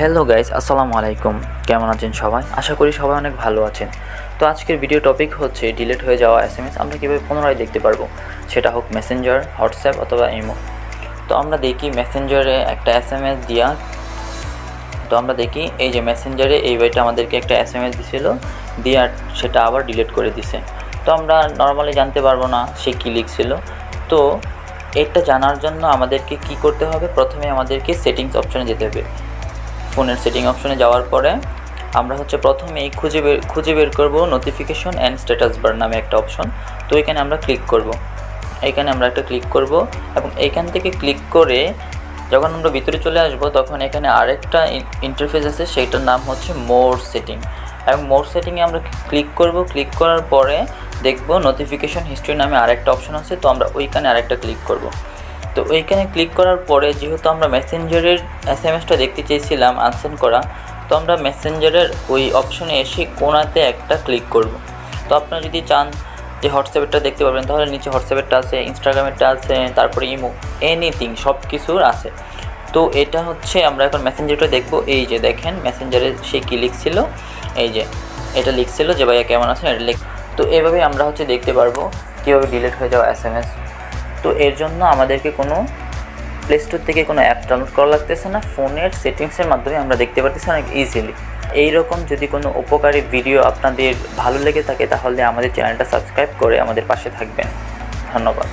Hello guys, আসসালামু আলাইকুম। কেমন আছেন সবাই? আশা করি সবাই অনেক ভালো আছেন। তো আজকের ভিডিও টপিক হচ্ছে ডিলিট হয়ে যাওয়া এস এম এস আমরা কীভাবে পুনরায় দেখতে পারব? সেটা হোক মেসেঞ্জার হোয়াটসঅ্যাপ অথবা ইমো তো আমরা দেখি মেসেঞ্জারে একটা এস এম এস দিয়া তো আমরা দেখি এই যে মেসেঞ্জারে এই বইটা আমাদেরকে একটা এস এম এস দিছিল, দিয়ে সেটা আবার ডিলিট করে দিছে। তো আমরা নর্মালি জানতে পারব না সে কী লিখছিল। তো এটা জানার জন্য আমাদেরকে কি করতে হবে? প্রথমে আমাদেরকে সেটিংস অপশনে যেতে হবে। ফোনের সেটিং অপশনে যাওয়ার পরে আমরা হচ্ছে প্রথমেই খুঁজে বের খুঁজে বের করব নোটিফিকেশন অ্যান্ড স্ট্যাটাস বার নামে একটা অপশন তো এখানে আমরা ক্লিক করব। এখানে আমরা একটা ক্লিক করব এবং এইখান থেকে ক্লিক করে যখন আমরা ভিতরে চলে আসব তখন এখানে আরেকটা ইন্টারফেস আছে, সেইটার নাম হচ্ছে মোর সেটিং এবং মোর সেটিংয়ে আমরা ক্লিক করব। ক্লিক করার পরে দেখব নোটিফিকেশন হিস্ট্রি নামে আরেকটা অপশন আছে, তো আমরা ওইখানে আরেকটা ক্লিক করব। তো ওইখানে ক্লিক করার পরে যেহেতু আমরা মেসেঞ্জারের এস এম এসটা দেখতে চেয়েছিলাম আনসেন্ড করা, তো আমরা মেসেঞ্জারের ওই অপশনে এসে কোনাতে একটা ক্লিক করব। তো আপনারা যদি চান যে হোয়াটসঅ্যাপেরটা দেখতে পারবেন, তাহলে নিচে হোয়াটসঅ্যাপেরটা আছে, ইনস্টাগ্রামেরটা আছে, তারপরে ইমো এনিথিং সব কিছুর আছে। তো এটা হচ্ছে আমরা এখন মেসেঞ্জারটা দেখব। এই যে দেখেন মেসেঞ্জারে সে কী লিখছিল? এই যে, এটা লিখছিল যে, ভাইয়া কেমন আছেন? এটা লিখ তো এভাবে আমরা হচ্ছে দেখতে পারব কীভাবে ডিলিট হয়ে যাওয়া এস এম এস তো এর জন্য আমাদেরকে কোনো প্লে স্টোর থেকে কোনো অ্যাপ ডাউনলোড করা লাগতেছে না। ফোনের সেটিংসের মাধ্যমে আমরা দেখতে পারতেছি অনেক ইজিলি এই রকম যদি কোনো উপকারী ভিডিও আপনাদের ভালো লেগে থাকে, তাহলে আমাদের চ্যানেলটা সাবস্ক্রাইব করে আমাদের পাশে থাকবেন। ধন্যবাদ।